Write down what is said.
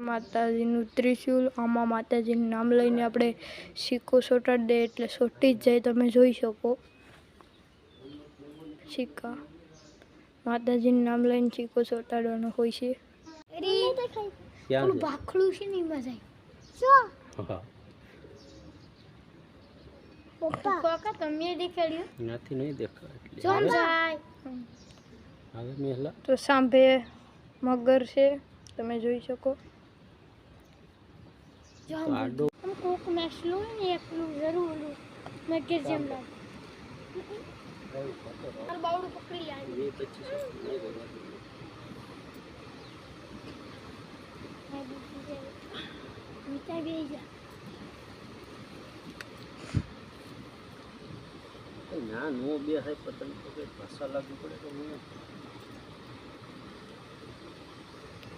માતાજીનું ત્રિશુલ, આમાં માતાજીનું નામ લઈને આપણે સિક્કો સોટાડી દે એટલે સોટી જ જાય, તમે જોઈ શકો. સિક્કા. માતાજીનું નામ લઈને ચીકો સોટાડવાનો હોય છે. ક્યાં ભાખડું છે? ને એમાં જાય. હા. પપ્પા. કાકા તમે દેખાડ્યું. નથી નહીં દેખાય. જોમ જાય હવે મેહલા તો સાંભે મગર છે તમે જોઈ શકો. આડો. કોક મેસલું ને એકલું જરૂર મેં કે જેમ લાગે. બાવડું પકડી જા દે. ના, નો બે હાઈ પતંગ તો કઈ ભાષા લાગુ પડે તો હું